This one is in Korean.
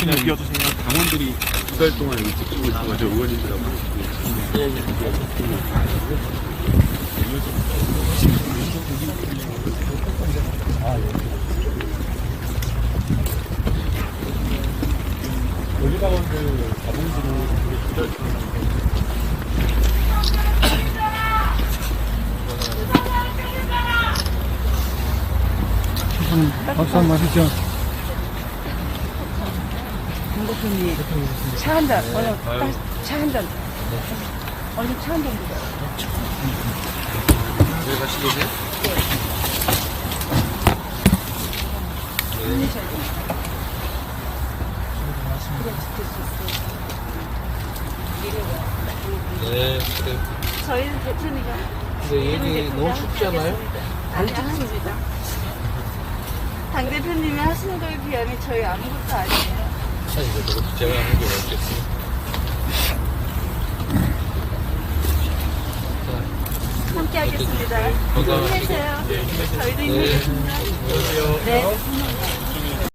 그냥 비워주세요. 당원들이 두 달 동안 여기 지키고 있는 거죠 의원님들하고 여기가원들 자본주로 두달 동안 박수 한번 하시죠. 강 대표님 차한 잔, 얼른 차 한 잔. 얼른 차 한잔 드세요. 왜 가시게 되세요? 네, 그래. 저희는 대표님과 근데 여기 너무 춥지 않아요? 안 춥습니다. 당 대표님이 하시는 거에 비하면 저희 아무것도 아니에요. 사실 그것도 제가 하는 게 없겠어요. 함께 하겠습니다. 건강하시고. 힘내세요. 저희도 힘내겠습니다. 안녕하세요. 네.